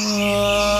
ஒரே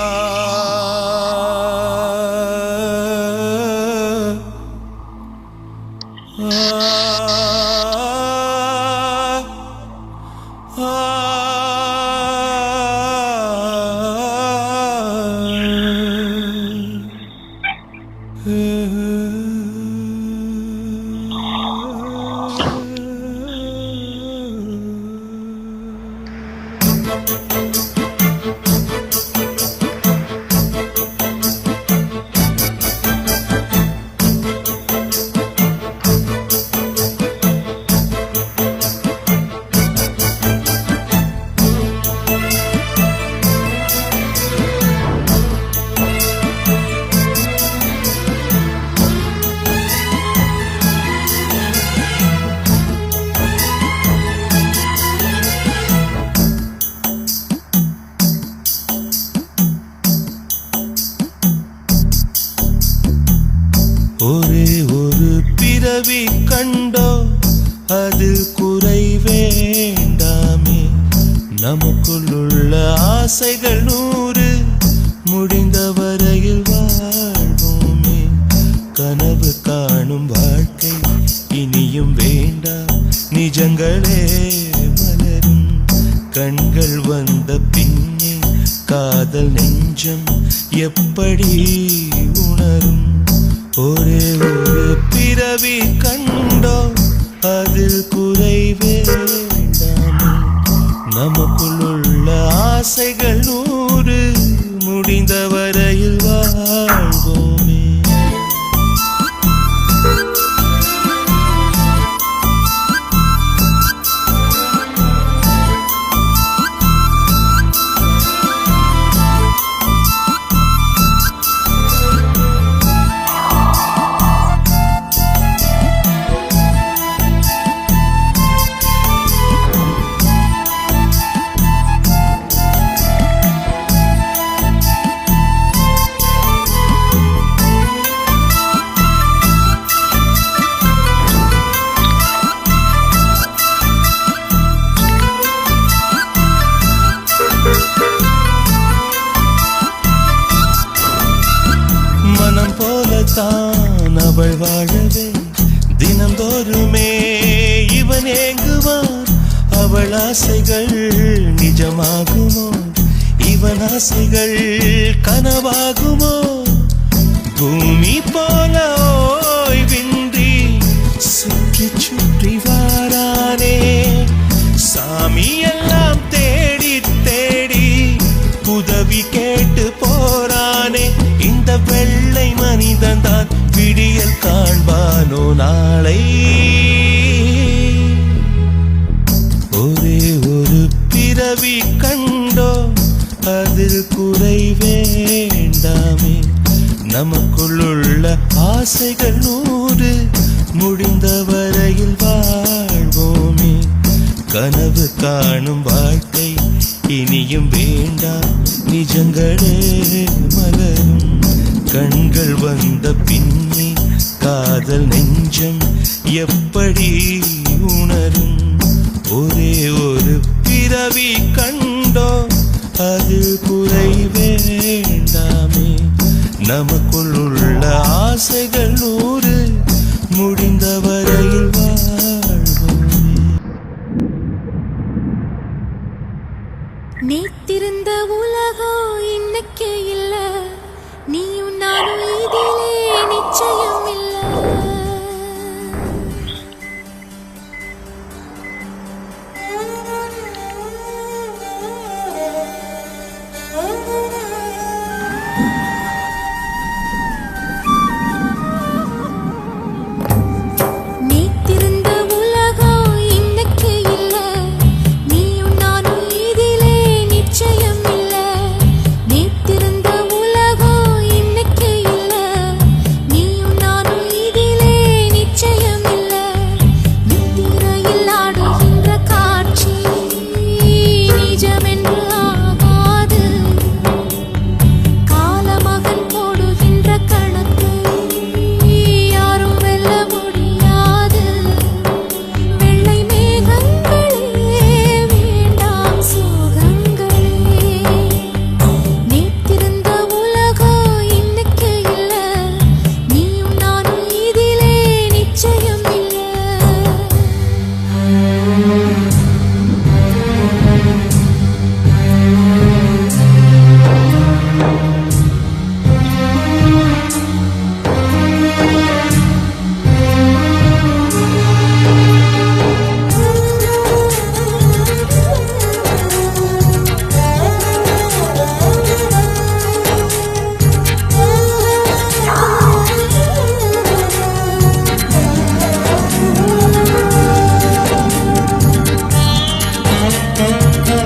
நிஜங்களே மலரும் கண்கள் வந்த பின்னே காதல் நெஞ்சம் எப்படி உணரும்? ஒரே ஒரு பிறவி கண்டோ அதில் குறைவே வேண்டாமே. நமக்குள் உள்ள ஆசைகள் நாளை ஒரே ஒரு பிறவி கண்டோ அதில் குறை வேண்டாமே. நமக்குள்ளுள்ள ஆசைகள் நூறு முடிந்த வரையில் வாழ்வோமே. கனவு காணும் வாழ்க்கை இனியும் வேண்டாம் நிஜங்களே மலரும். கண்கள் வந்த பின்னே காதல் நெஞ்சம் எப்படி உணரும்? ஒரே ஒரு பிறவி கண்டோ அது குறை வேண்டாமே. நமக்குள் உள்ள ஆசைகள் நூறு முடிந்தவர் you Thank.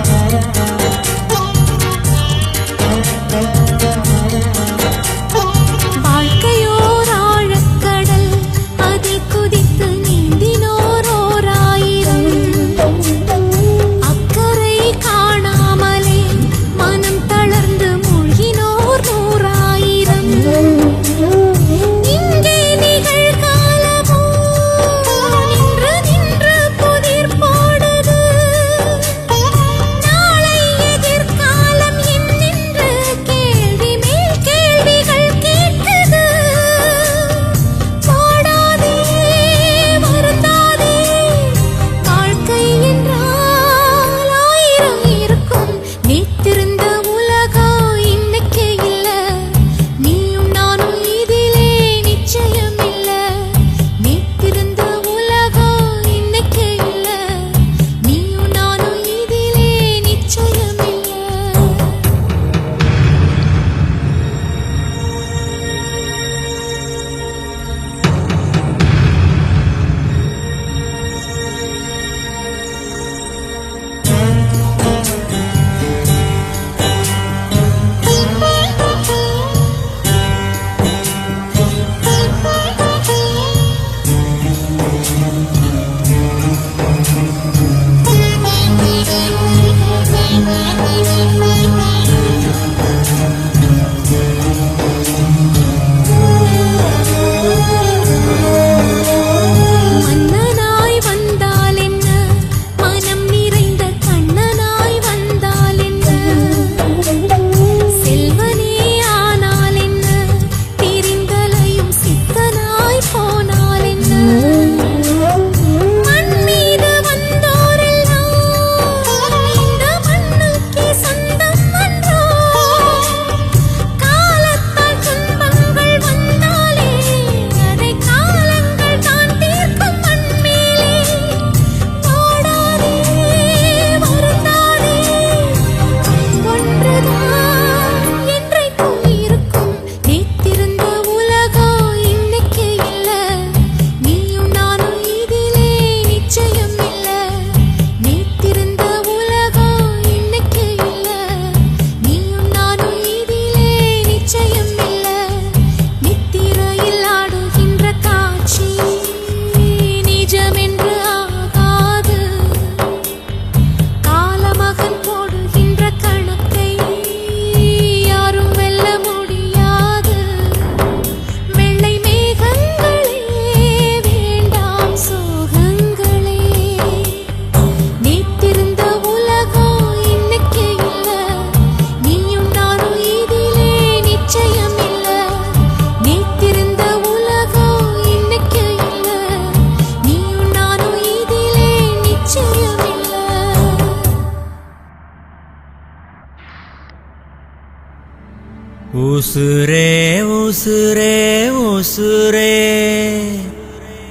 உசுரே உசுரே உசுரே.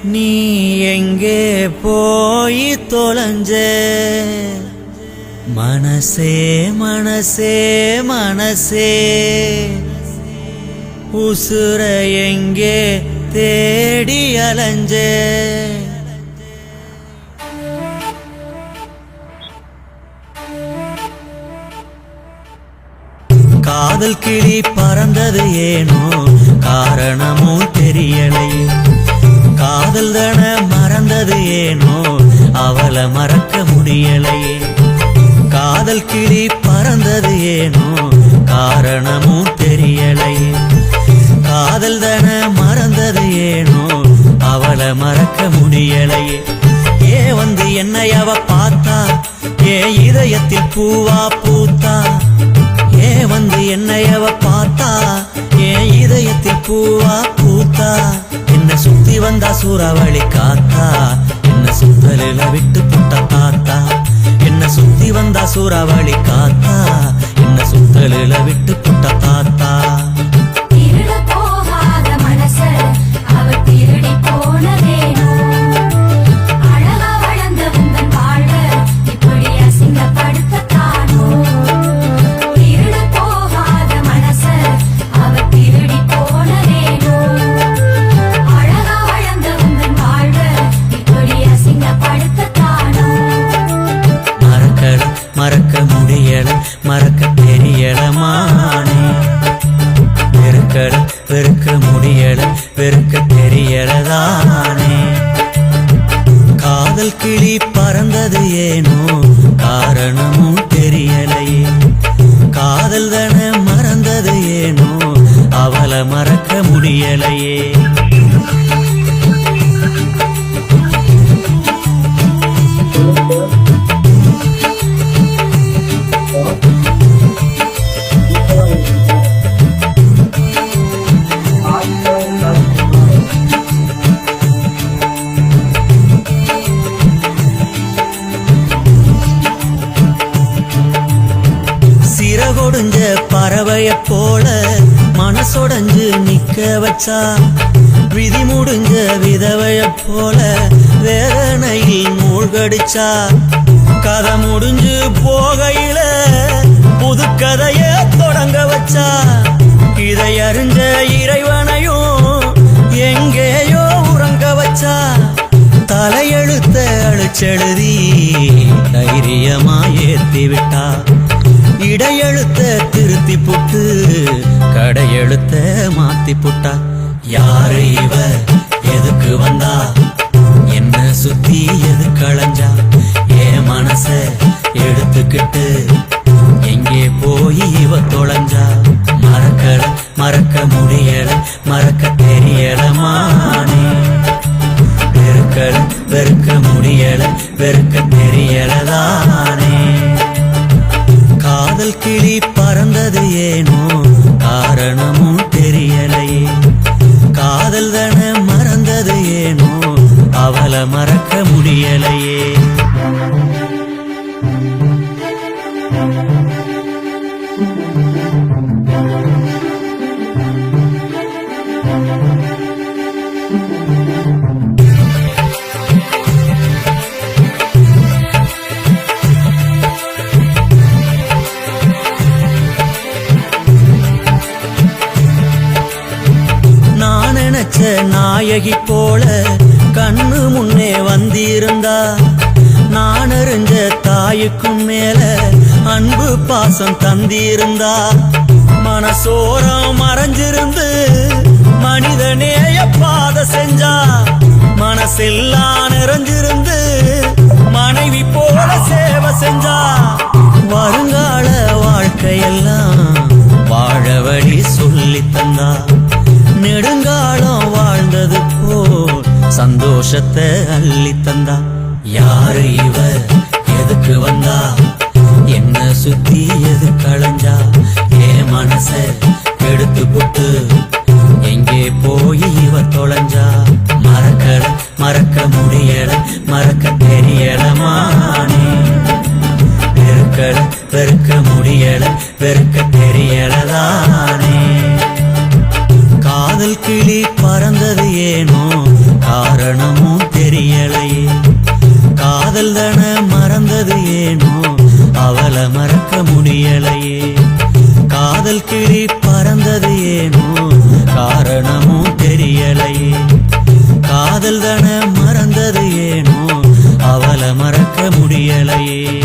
நீ எங்கே போய் தொலைஞ்ச? மனசே மனசே மனசே. உசுர எங்கே தேடி அலைஞ்ச? காதல் கிளி பறந்தது ஏனோ? காரணமும் தெரியலையே காதல் தன மறந்தது ஏனோ? அவளை மறக்க முடியலையே காதல் கிளி பறந்தது ஏனோ? காரணமும் தெரியலையே காதல் தன மறந்தது ஏனோ? அவளை மறக்க முடியலையே ஏ வந்து என்னை அவ பார்த்தா? ஏ இதயத்தில் பூவா பூத்தா? பூவா பூத்தா என்ன சுத்தி வந்தா சூறாவளி காத்தா என்ன சுத்தலில விட்டு புட்ட தாத்தா என்ன சுத்தி வந்தா சூறாவளி காத்தா என்ன சுத்தலில விட்டு புட்ட தாத்தா. மறக்க முடியல மறக்க தெரியலமானே வெறுக்கல வெறுக்க முடியல வெறுக்க தெரியலதானே காதல் கிளி பறந்தது ஏனோ காரணமும் தெரியலையே. காதல் தன மறந்தது ஏனோ அவளை மறக்க முடியலையே. சிறகொடுஞ்ச பறவைய போல மனசொடைஞ்சு நிக்க வச்சா. விதி முடிஞ்ச விதவைய போல வேதனையில் மூழ்கடிச்சா. கதை முடிஞ்சு போகையில புது கதைய தொடங்க வச்சா. இதை அறிஞ்ச இறைவனையும் எங்கேயோ உறங்க வச்சா. தலையெழுத்த அழிச்செழுதி தைரியமா ஏத்தி விட்டா இடையெழுத்த திருத்தி புட்டு கடையெழுத்த மாத்தி புட்டா. யாரு இவ? எதுக்கு வந்தா? என்ன சுத்தி எது களைஞ்சா? என் மனச எடுத்துக்கிட்டு எங்கே போய் இவ தொலைஞ்சா? மறக்கல மறக்க முடியல மறக்க தெரியல மானே வெறுக்கல வெறுக்க முடியல வெறுக்க தெரியலதானே. காதல் கிளி பறந்தது ஏனோ? காரணமும் தெரியலையே காதல் தன மறந்தது ஏனோ? அவளை மறக்க முடியலையே. நாயகி போல கண்ணு முன்னே வந்திருந்தா. நான் அறிஞ்ச தாயுக்கும் மேல அன்பு பாசம் தந்திருந்தா. மனசோரம் மறைஞ்சிருந்து மனிதநேய பாத செஞ்சா. மனசெல்லாம் நிறைஞ்சிருந்து மனைவி போல சேவை செஞ்சா. வருங்கால வாழ்க்கையெல்லாம் வாழ வழி சொல்லி தந்தா. நெடுங்காலம் சந்தோஷத்தை அள்ளி தந்தா. யாரு இவ? எதுக்கு வந்தா? என்ன சுத்தி எது களைஞ்சா? என் மனச எடுத்து போட்டு எங்கே போய் இவ தொலைஞ்சா? மறக்கல மறக்க முடியல மறக்க தெரியலமானே வெறுக்கல வெறுக்க முடியல பெருக்க வெறுக்க தெரியலதானே காதல் கிளி பறந்தது ஏனோ? காரணமும் தெரியலையே. காதல் தன மறந்தது ஏனோ அவளை மறக்க முடியலையே. காதல் கிளி பறந்தது ஏனோ காரணமும் தெரியலையே. காதல் தன மறந்தது ஏனோ அவளை மறக்க முடியலையே.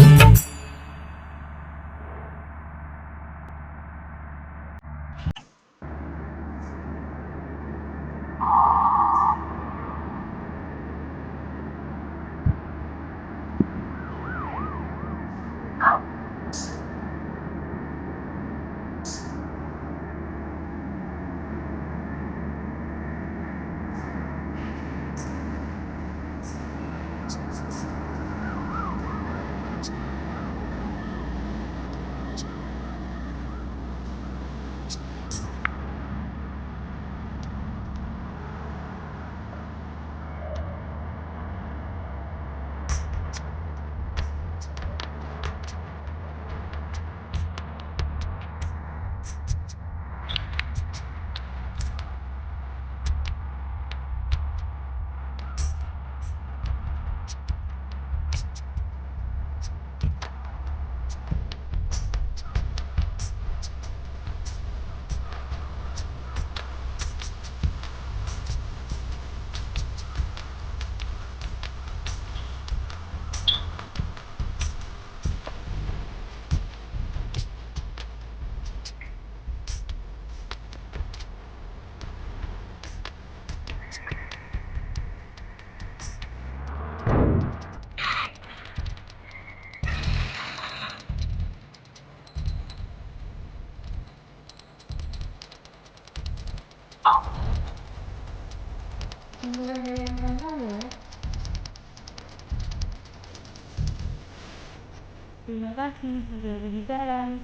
równowagi z liderem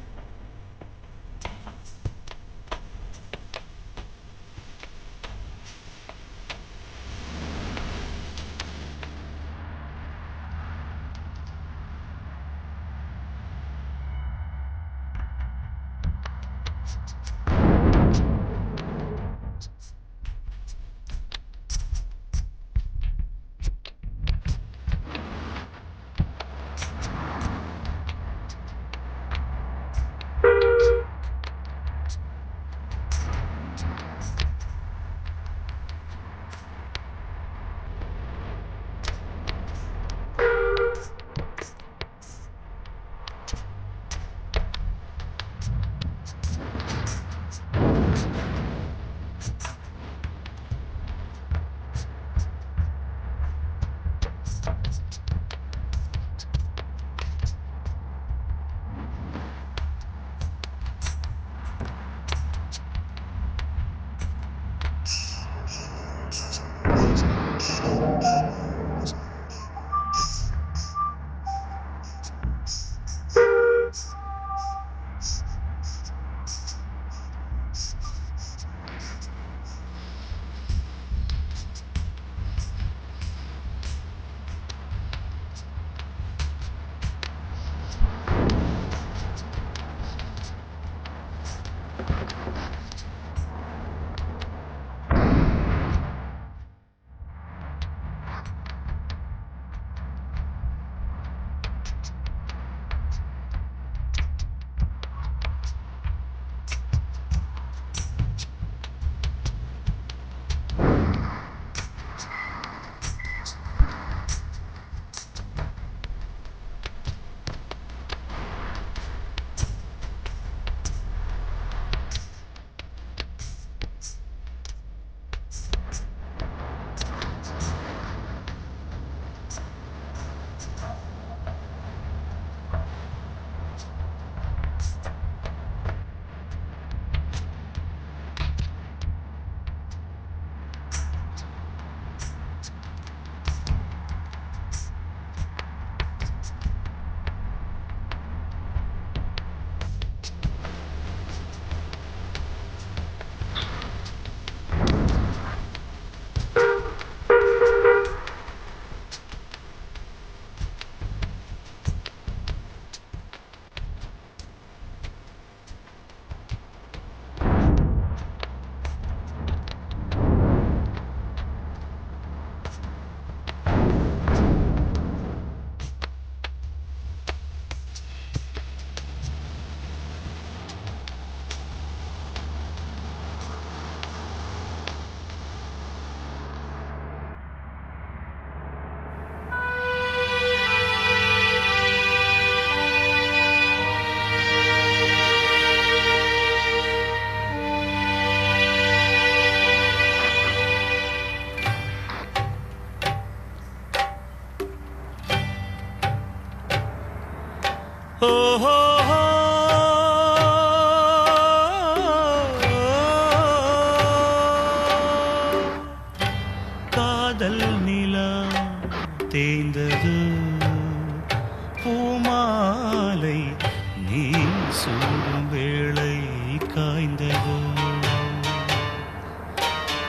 காய்ந்ததோ?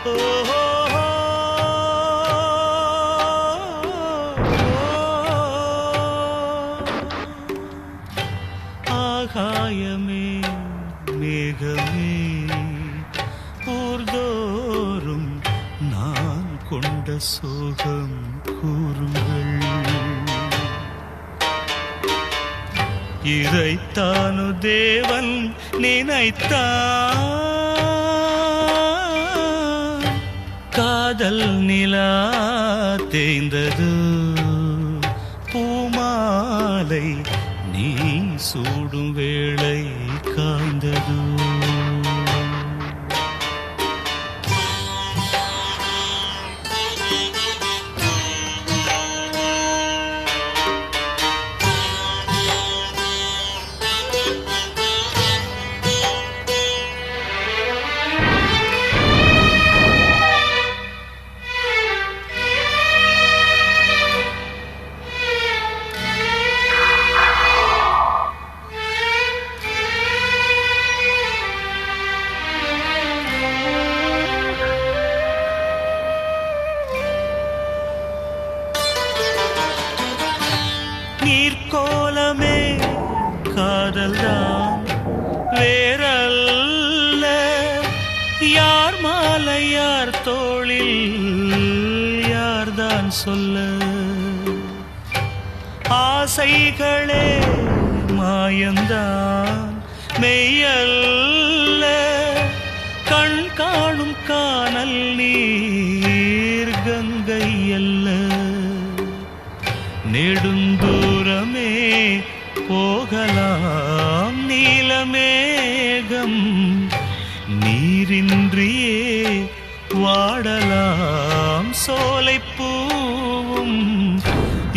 ஓஹோ. ஆகாயமே மேகமே ஊர்தோறும் நான் கொண்ட சோகம் கூறுங்கள். இதைத்தானு தேவன் நினைத்தான். காதல் நிலா தேய்ந்தது. பூமாலை நீ சூடும் வேளை காய்ந்தது நீர்க்கோலமே. காதல்தான் வேறல்ல. யார் மாலை யார் தோளில் யார்தான் சொல்ல. ஆசைகளே மாயந்தான் மெய்யல்ல.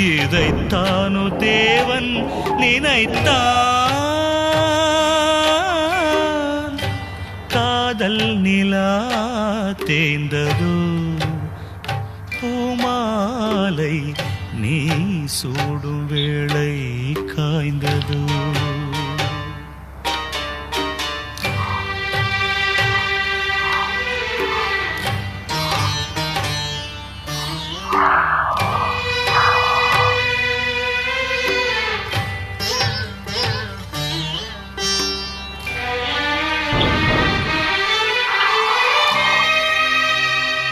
இதைத்தானு தேவன் நினைத்தான். காதல் நிலா தேய்ந்ததோ